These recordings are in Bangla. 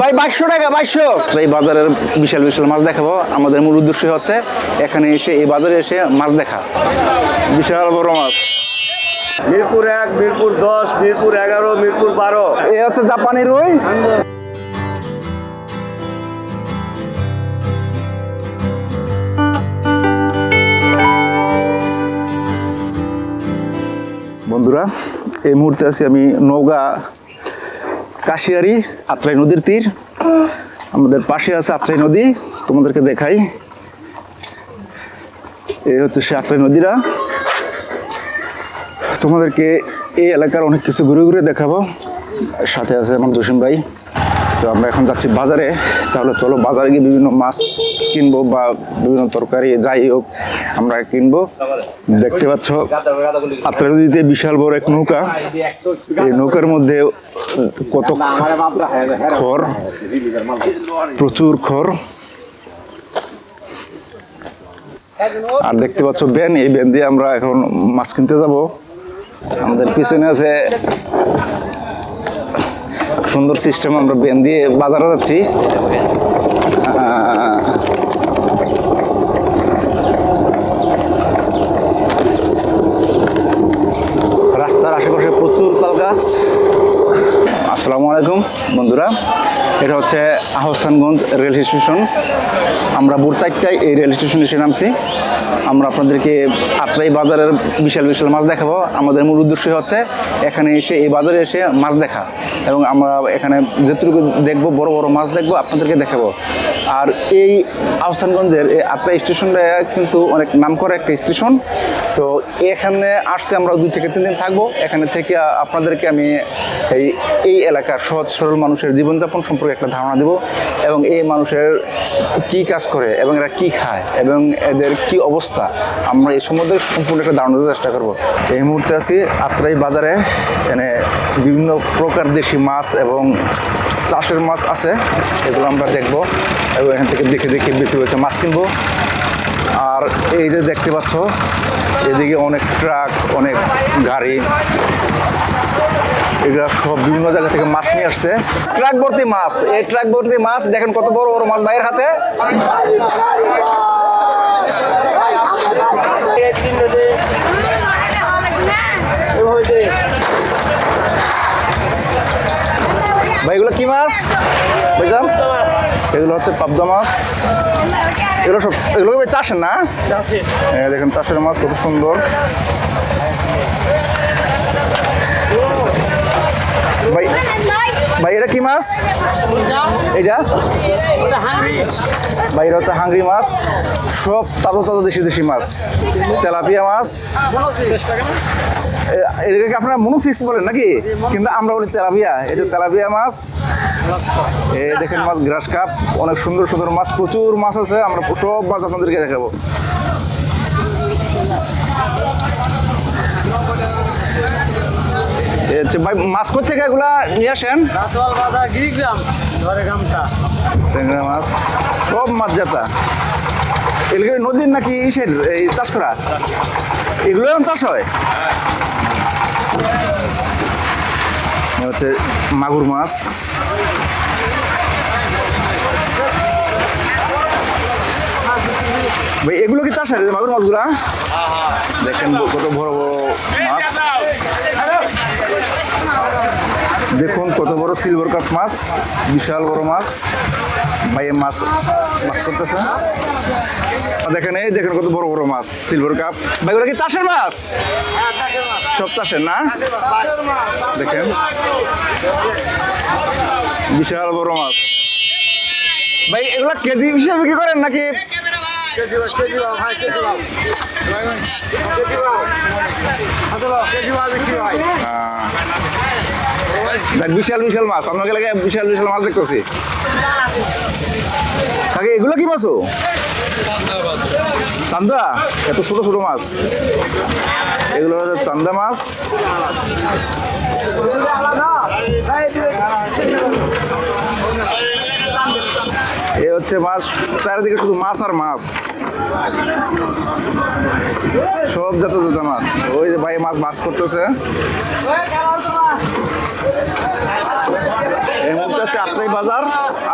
ভাই বাইশশো টাকা বাইশশো। এই বাজারের বিশাল বিশাল মাছ দেখাবো। আমাদের মূল উদ্দেশ্য হচ্ছে এখানে এসে এই বাজারে এসে মাছ দেখা। বিশাল বড় মাছ। মিরপুর এক মিরপুর দশ মিরপুর এগারো মিরপুর বারো। এ হচ্ছে জাপানি রুই। বন্ধুরা এই মুহূর্তে আছি আমি নৌকা কাশিয়ারি, আত্রাই নদীর তীর। আমাদের পাশে আছে আত্রাই নদী, তোমাদেরকে দেখাই। এই হচ্ছে সে আত্রাই নদীরা। তোমাদেরকে এই এলাকার অনেক কিছু ঘুরে ঘুরে দেখাবো। সাথে আছে আমার জসিম ভাই। তো আমরা এখন যাচ্ছি বাজারে। তাহলে চলো বাজারে গিয়ে বিভিন্ন মাছ কিনবো বা বিভিন্ন তরকারি যাই হোক আমরা কিনবো। দেখতে পাচ্ছ, আত্রা নদীতে বিশাল বড় এক নৌকা। এই নৌকার মধ্যে কত খড়? প্রচুর খড়। আর দেখতে পাচ্ছ ব্যান, এই ব্যান দিয়ে আমরা এখন মাছ কিনতে যাব। আমাদের পিছনে আছে সুন্দর সিস্টেম আমরা বেন দিয়ে বাজারে যাচ্ছি। রাস্তার আশেপাশে প্রচুর তাল গাছ। আসসালামু আলাইকুম, বন্ধুরা। এটা হচ্ছে আহসানগঞ্জ রেল স্টেশন। আমরা ভোর চারটায় এই রেল স্টেশনে এসে নামছি। আমরা আপনাদেরকে আত্রাই বাজারের বিশাল বিশাল মাছ দেখাবো। আমাদের মূল উদ্দেশ্য হচ্ছে এখানে এসে এই বাজারে এসে মাছ দেখা এবং আমরা এখানে যেটুকু দেখব, বড় বড় মাছ দেখব, আপনাদেরকে দেখাবো। আর এই আহসানগঞ্জের এই আত্রাই স্টেশনটা কিন্তু অনেক নাম করা একটা স্টেশন। তো এখানে আসছে আমরা দুই থেকে তিন দিন থাকব। এখানে থেকে আপনাদেরকে আমি এই এই এলাকার সহজ সরল মানুষের জীবনযাপন সম্পর্কে একটা ধারণা দেব এবং এই মানুষের কি কাজ করে এবং এরা কি খায় এবং এদের কি অবস্থা, আমরা এই সম্বন্ধে সম্পূর্ণ একটা ধারণা দেওয়ার চেষ্টা করব। এই মুহূর্তে আছি আত্রাই বাজারে, এখানে বিভিন্ন প্রকার দেশি মাছ এবং চাষের মাছ আছে, এগুলো আমরা দেখব এবং এখান থেকে দেখে দেখে বেশি বেছে মাছ কিনবো। আর এই যে দেখতে পাচ্ছ, এদিকে অনেক ট্রাক, অনেক গাড়ি। এগুলা সব বিভিন্ন জায়গা থেকে মাছ নিয়ে আসছে। ট্রাক ভর্তি মাছ। এই ট্রাক ভর্তি মাছ দেখেন কত বড় বড় মাছ ভাইয়ের হাতে। ভাই এগুলো কি মাছ? ভাইজান এগুলো হচ্ছে পাবদা মাছ। এগুলো সব এগুলো চাষের না? হ্যাঁ দেখেন চাষের মাছ কত সুন্দর ভাই ভাই এটা কি মাছ? এটা? এটা হচ্ছে হাঙ্গরি মাছ। সব তাজা তাজা দেশি দেশি মাছ। তেলাপিয়া মাছ। এ- এটাকে আপনারা মনোসিক্স বলেন নাকি? কিন্তু আমরা বলি তেলাপিয়া। এই যে তেলাপিয়া মাছ। এই দেখেন মাছ, গ্রাস কাপ। অনেক সুন্দর সুন্দর মাছ, প্রচুর মাছ আছে। আমরা সব মাছ আপনাদেরকে দেখাবো। এ হচ্ছে ভাই মাছ থেকে এগুলা নিয়ে আসেন? রাতোয়াল বাজার গিরিগ্রাম ধরে গ্রামটা ট্যাংরা মাছ সব মাছ জাতা এগুলো কি নদীর নাকি ইসের এই চাষ করা? এগুলো এরকম চাষ হয়? হচ্ছে মাগুর মাছ। ভাই এগুলো কি চাষ হয় যে মাগুর মাছগুলা? দেখেন কত বড় বড় মাছ। দেখুন কত বড় সিলভার কাপ মাছ, বিশাল বড় মাছ। ভাই, এই মাছ মাছ করতেছে। দেখেন, এই দেখেন কত বড় বড় মাছ সিলভার কাপ ভাই, ওগুলো কি চাষের মাছ? সব চাষের না? দেখেন। বিশাল বড় মাছ। ভাই, এগুলো কেজি হিসেবে বিক্রি করেন নাকি? কেজি বিশাল বিশাল মাছ। আপনাকে লাগে বিশাল বিশাল মাছ দেখতেছি। কাকে, এগুলো কি মাছ চান্দা? এত ছোট ছোট মাছ। এগুলো হচ্ছে চান্দা মাছ। এ হচ্ছে মাছ, চারিদিকে শুধু মাছ আর মাছ। সব যত যত মাছ। ওই যে ভাই মাছ মাছ করতেছে এ এই মুহূর্তে আছে আত্রাই বাজার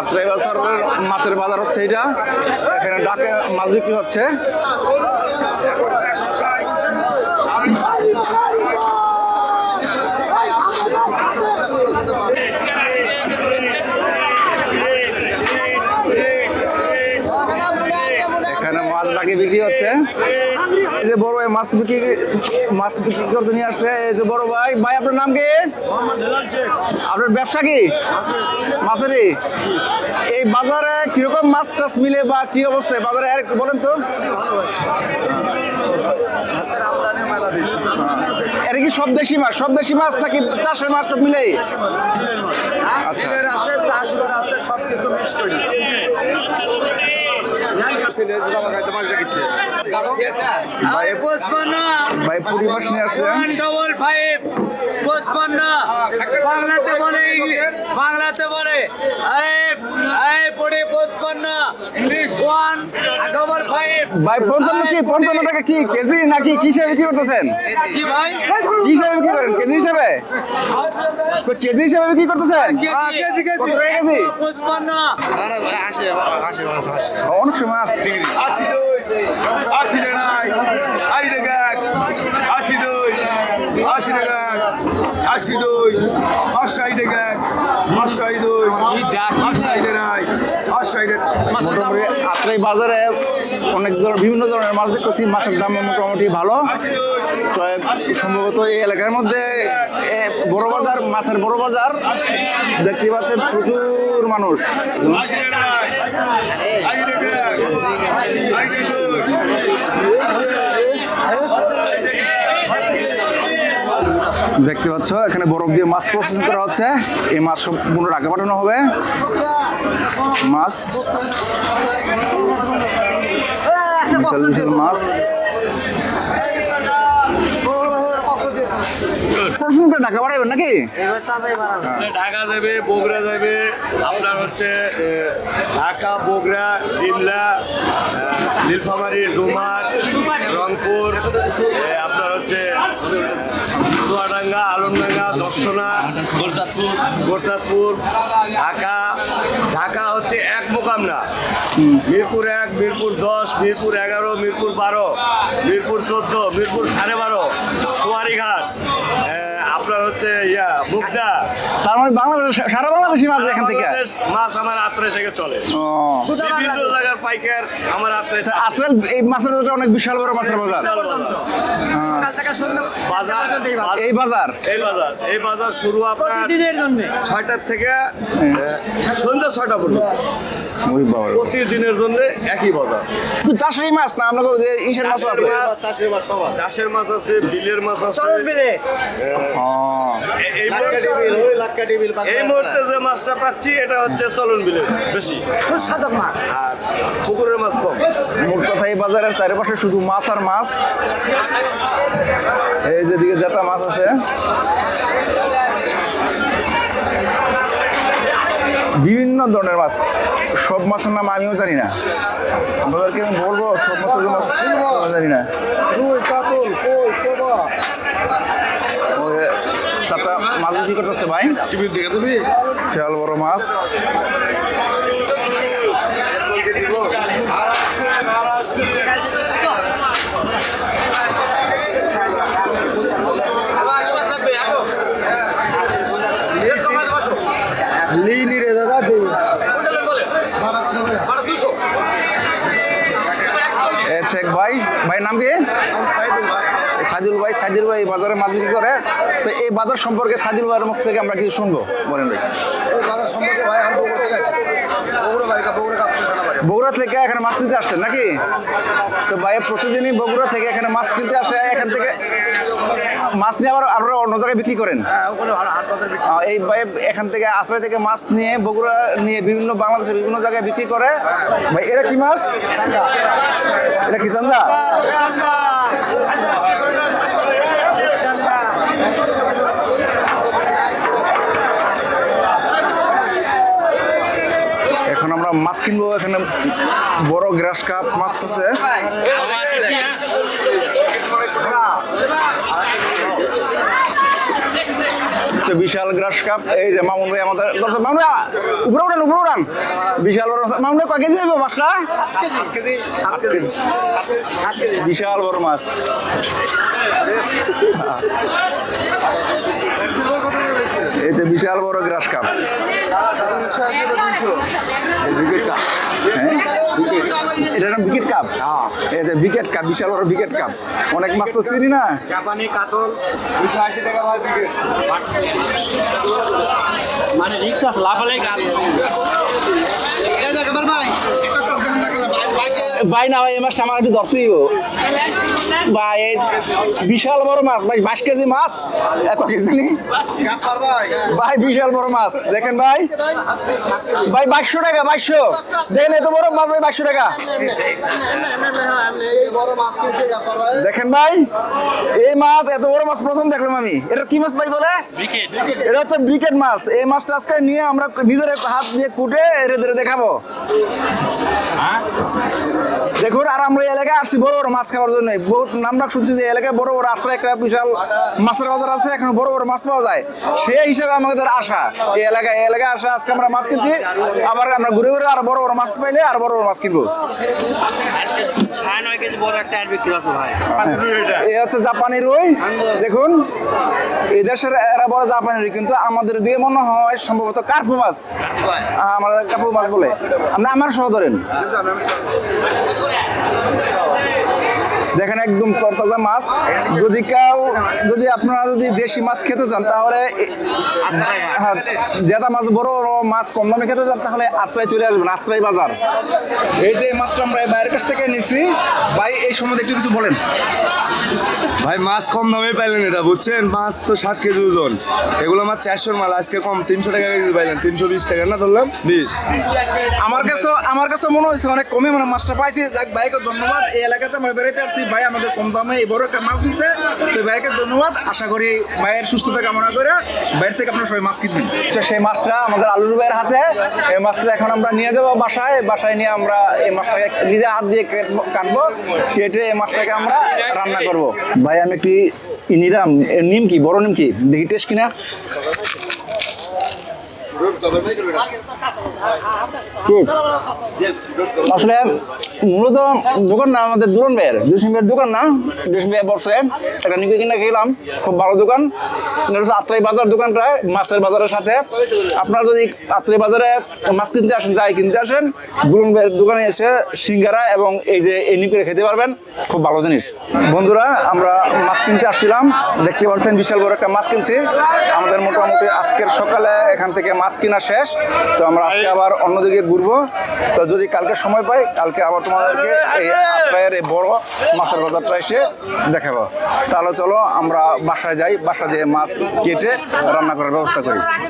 আত্রাই বাজারের মাছের বাজার হচ্ছে এটা এখানে ডাকে মাছ বিক্রি হচ্ছে এখানে মাছ ডাকে বিক্রি হচ্ছে এই যে বড় ভাই মাছ বিক্রি মাছ বিক্রি করতে নিয়ে আসছে। এই যে বড় ভাই ভাই আপনার নাম কি? আপনার ব্যবসা কি? মাছেরই। এই বাজারে কীরকম মাছ টাছ মিলে বা কি অবস্থায়? বাজারে আর একটু বলেন তো। এটা কি সব দেশি মাছ? সব দেশি মাছ নাকি চাষের মাছ সব মিলে আচ্ছা। আছে চাষগুলো আছে সব কিছু মিক্স করি। ভাই পঁচপান্ন। ভাই পুরি মাছ নিয়ে আসছে। ডবল ফাইভ পঁচপান্ন। বাংলাতে বলে বাংলাতে বলে। আরে আরে পড়ে পঁচপান্ন। ওয়ান ডবল ফাইভ ভাই পঞ্চান্ন কি? পঞ্চান্ন টাকা কি? কেজি নাকি? কি হিসাবে বিক্রি করতেছেন? জি ভাই। কি হিসাবে বিক্রি করেন? কেজি হিসাবে? তো কেজি হিসাবে বিক্রি করতেছেন? কেজি কেজি পঁচপান্ন। অনেক সময়। আশি দুই আশি নাই আশি টাকা আশি দুই টাকা আশি দুই আশাই টাকা আশাই দুই আশাই নাই। মোটামুটি আত্রাই বাজারে অনেক ধরনের, বিভিন্ন ধরনের মাছ দেখতেছি, মাছের দাম মোটামুটি ভালো। তো, সম্ভবত এই এলাকার মধ্যে বড় বাজার, মাছের বড় বাজার দেখতে পাচ্ছেন প্রচুর মানুষ আশি নাই আশি টাকা আশি দুই দেখতে পাচ্ছ, এখানে বরফ দিয়ে মাছ প্রসেসিং করা হচ্ছে। এই মাছ সম্পূর্ণ ঢাকা পাঠানো হবে। মাছ। বিশাল বিশাল মাছ। নাকি? আপনার হচ্ছে রংপুর আপনার হচ্ছে চুয়াডাঙ্গা আলমডাঙ্গা দর্শনা গোরচাঁদপুর। গোরচাঁদপুর ঢাকা। ঢাকা হচ্ছে এক মোকাম না মিরপুর এক মিরপুর দশ মিরপুর এগারো মিরপুর বারো মিরপুর চোদ্দ মিরপুর সাড়ে বারো সোয়ারিঘাট। আপনার হচ্ছে ইয়া মুগদা। তার মানে বাংলাদেশ সারা বাংলাদেশি মাছ এখান থেকে। মাছ আমার আত্রে থেকে চলে। বিভিন্ন জায়গার পাইকার আমার আত্রে তা আত্রাল এই মাছের বাজারটা অনেক বিশাল বড় মাছের বাজার। বাজার এই বাজার? এই বাজার। এই বাজার শুরু আপনার ছয়টার থেকে সন্ধ্যা ছয়টা পর্যন্ত। ওই বাবা প্রতিদিনের জন্য একই বাজার। চাষের মাছ না? আমরা যে ইসের মাছ আছে। চাষের মাছ চাষের মাছ আছে বিলের মাছ আছে। এই মুহূর্তে- এই মুহূর্তে যে মাছটা পাচ্ছি এটা হচ্ছে চলন বিলের বেশি। সুস্বাদক মাছ। আর পুকুরের মাছ কম। মোট কথা এই বাজারের চারিপাশে শুধু মাছ আর মাছ। এই যেদিকে জেতা মাছ আছে। বিভিন্ন ধরনের মাছ। সব মাছের নাম আমিও জানি না। আপনাদেরকে আমি বলব সব মাছের নাম আমি জানি না। চাচা মাছ বিক্রি করতেছে ভাই। বিশাল বড় মাছ এ চেক ভাই ভাই নাম কি? সাইদুল ভাই সাইদুল ভাই বাজারে মাছ বিক্রি করে? তো এই বাজার সম্পর্কে সাইদুল ভাইয়ের মুখ থেকে আমরা কিছু শুনব, বলেন ভাই। বগুড়া থেকে এখানে মাছ নিতে আসছেন নাকি? তো ভাই প্রতিদিনই বগুড়া থেকে এখানে মাছ নিতে আসে, এখান থেকে মাছ নিয়ে আবার আপনারা অন্য জায়গায় বিক্রি করেন? এই ভাই এখান থেকে আফ্রা থেকে মাছ নিয়ে বগুড়া নিয়ে বিভিন্ন বাংলাদেশের বিভিন্ন জায়গায় বিক্রি করে। ভাই এটা কি মাছ? এটা কি চান্দা? এখন আমরা মাছ কিনবো এখানে বড় গ্রাস কাপ মাছ আছে। হচ্ছে বিশাল গ্রাস কাপ। এই যে মামুন ভাই আমাদের দর্শক, মামুন উপরে উড়ান উপরে উড়ান বিশাল বড়। মামুন ভাই, কয় কেজি হইব মাছটা? বিশাল বড় মাছ। এই যে বিশাল বড় গ্রাস কাপ। হ্যাঁ এটার নাম বিকেট কাপ এই যে বিকেট কাপ বিশাল বড় বিকেট কাপ অনেক মাছ তো চিনি না? জাপানি কাতল দুশো আশি টাকা ভাই বিকেট মানে রিক্স আছে কাজ ভাই না ভাই এই মাছটা আমার একটু ধরতেই। ভাই বিশাল বড় মাছ ভাই বাইশ কেজি মাছ। এক কেজি নি? ভাই বিশাল বড় মাছ। দেখেন ভাই। ভাই বাইশশো টাকা বাইশশো। দেখেন এত বড় মাছ ভাই বাইশশো টাকা। দেখেন ভাই এই মাছ এত বড় মাছ প্রথম দেখলাম আমি। এটা কি মাছ ভাই বলে? এটা হচ্ছে ব্রিকেট মাছ। এই মাছটা আজকে নিয়ে আমরা নিজের হাত দিয়ে কুটে রেদে দেখাবো। দেখুন আর আমরা এই এলাকায় আসছি বড় বড় মাছ খাওয়ার জন্য। বহুত নামডাক শুনছি যে এলাকায় বড় বড় আত্রা একটা বিশাল মাছের বাজার আছে এখন বড় বড় মাছ পাওয়া যায়। সেই হিসাবে আমাদের আশা এই এলাকায় এই এলাকায় আসা আজকে আমরা মাছ কিনছি আবার আমরা ঘুরে ঘুরে আর বড় বড় মাছ পাইলে আর বড় বড় মাছ কিনবো। এই হচ্ছে জাপানি রুই দেখুন। এই দেশের এরা বড় জাপানি রুই কিন্তু আমাদের দিয়ে মনে হয় সম্ভবত কার্পু মাছ। আমাদের কার্পু মাছ বলে। আপনি আমার সহ ধরেন। দেখেন একদম তরতাজা মাছ। যদি কেউ যদি আপনারা যদি দেশি মাছ খেতে চান, তাহলে হ্যাঁ জেতা মাছ বড় বড় মাছ কম দামে খেতে চান, তাহলে আটটায় চলে আসবেন আত্রাই বাজার। এই যে মাছটা আমরা বাইরের কাছ থেকে নিছি। ভাই, এই সম্বন্ধে একটু কিছু বলেন। ভাই, মাছ কম দামে পাইলেন এটা, বুঝছেন? মাছ তো সাত কেজি ওজন। এগুলো আমার চারশোর মাল, আজকে কম, তিনশো টাকা কেজি পাইলেন, তিনশো বিশ টাকা, না ধরলাম? বিশ। আমার কাছে আমার কাছে মনে হয়েছে অনেক কমে মানে মাছটা পাইছি। যাক, ভাইকে ধন্যবাদ। এই এলাকাতে আমরা বেড়াইতে আসছি। ভাই আমাদের কম দামে এই বড় একটা মাছ দিচ্ছে তো ভাইকে ধন্যবাদ। আশা করি ভাইয়ের সুস্থতা কামনা করে বাইরে থেকে আপনারা সবাই মাছ কিনবেন। তো সেই মাছটা আমাদের আলুর ভাইয়ের হাতে। এই মাছটা এখন আমরা নিয়ে যাব বাসায়। বাসায় নিয়ে আমরা এই মাছটাকে নিজে হাত দিয়ে কাটবো। কেটে এই মাছটাকে আমরা রান্না করব। ভাই আমি একটি নিলাম? নিম কি? বড় নিম কি? দেখি টেস্ট কিনা। আসলে মূলত দোকান না, আমাদের দুরন ভাইয়ের, জুসিম ভাইয়ের দোকান না? জুসিম ভাই বসে, একটা নিকে কিনে খেলাম, খুব ভালো দোকান। আত্রাই বাজার দোকানটা মাছের বাজারের সাথে। আপনারা যদি আত্রাই বাজারে মাছ কিনতে আসেন, যাই কিনতে আসেন দুরন ভাইয়ের দোকানে এসে সিঙ্গারা এবং এই যে এই নিপে খেতে পারবেন, খুব ভালো জিনিস। বন্ধুরা, আমরা মাছ কিনতে আসছিলাম, দেখতে পাচ্ছেন বিশাল বড় একটা মাছ কিনছি। আমাদের মোটামুটি আজকের সকালে এখান থেকে মাছ কিনা শেষ তো আমরা আজকে আবার অন্যদিকে ঘুরবো। তো যদি কালকে সময় পাই কালকে আবার তোমাদেরকে এই আত্রায়ের এই বড় মাছের বাজারটা এসে দেখাবো। তাহলে চলো আমরা বাসায় যাই বাসা যেয়ে মাছ কেটে রান্না করার ব্যবস্থা করি।